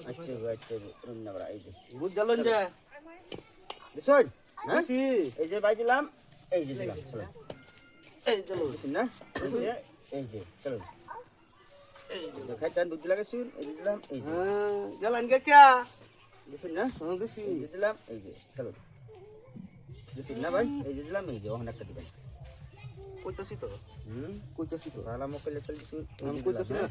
আচ্ছা আচ্ছা এই যে। বুঝ চলুন যে। দিছুন হ্যাঁ? এই যে বাই দিলাম এই যে দিলাম চলুন এই চলুন না? এই যে এই যে চলুন এই যে খাইতে দুধ লাগাইছুন এই যে দিলাম এই যে। হ্যাঁ গেলেন কে কে? দিছুন না? হ্যাঁ দিছি। এই যে দিলাম এই যে চলুন দিছুন না ভাই? এই যে দিলাম এই যে ওখানে একটা দিবেন কইতাছি তো। হুম? কইতাছি তো। ভালো মকলে চল দিছুন আমি কইতাছি না।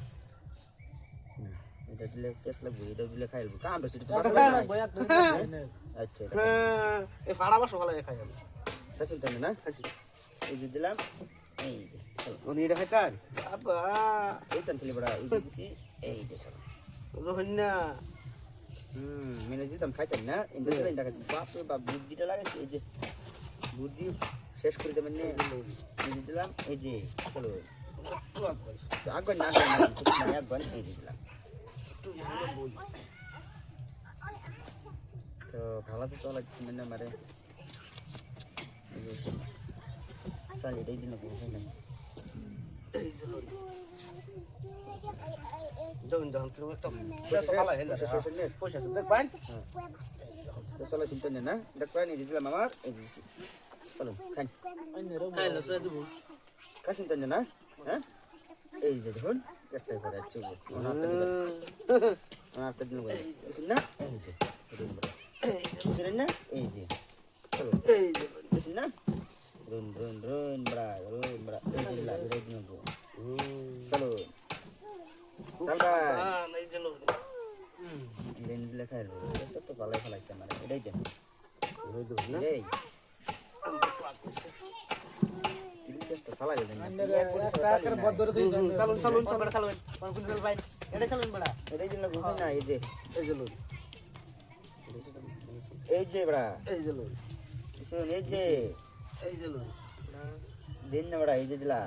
এটা দিলে কেস লাগবে এটা দিলে খাইলবো কাম বেশি তো আচ্ছা হ্যাঁ এ ফাড়া বাসো ভালো খাই আমি। দিছুন তাই না? খাইছি। এই যে দিলাম এই যে। চলো উনি এটা খাইতান বাবা এই টান খেলে বড়া এই যে দিছি এই যে চলো রোহিন না। হুম মেনে দিতাম খাইতাম না। ইন্দা দিলে ইন্দা খাইতাম বাপ রে বাপ বুদ্ধিটা লাগাইছে এই যে বুদ্ধি শেষ করে দেবেন নে। এই যে দিলাম এই যে চলো। আগন না আগন এই দিলাম। তো ভালো তো চলা মানে মারে। এই সাল এটাই দিন যখন যখন কীরকম একটা পয়সা ভালো হেলে পয়সা তো দেখবেন চলো চিন্তা নেই না দেখ পাই এই দিলাম আমার এই দিছি। চলো খাই খাইলে শুয়ে দেবো কা চিন্তা নেই না হ্যাঁ এই যে দেখুন একটা করে আছে ওনার একটা দিন বলে না এই যে রুন বড়া শুনেন না এই যে চলো এই যে শুন না রুন রুন রুন বড়া রুন বড়া এই যে দিলাম এই দিন বড়া চলো চল ভাই হ্যাঁ এই যে লোক দিন দিলে খাই সব তো ভালোই ফেলাইছে আমার এটাই দেন ওই দেবো না এই তিরিশ চেষ্টা ফালাই দেন চালুন চালুন চালুন চালুন এটাই দিন ঘুরে না এই যে এই যে লোক এই যে বড়া এই যে লোক শুন এই যে এই যে লোক দিন না বড়া এই যে দিলা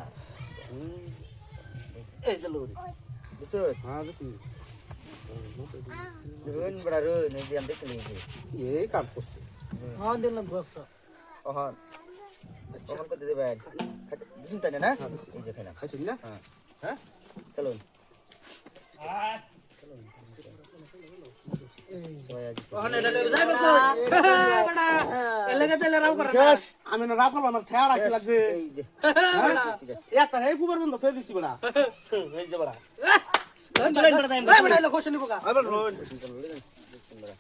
এই যে লোক শুন হ্যাঁ দেখি রুন বড়া রুন এই যে আমি দেখলি এই এই কাম করছে ওহন ওহন করতে দেবেন শুন তাই না এই যে খেলাম খাইছেন না হ্যাঁ হ্যাঁ চলুন আমি না রাগ করব আমার ঠেয়াড়া কি লাগছে একটা হে কুবার বন্ধ থই দিছি বড়া এই যে বড়া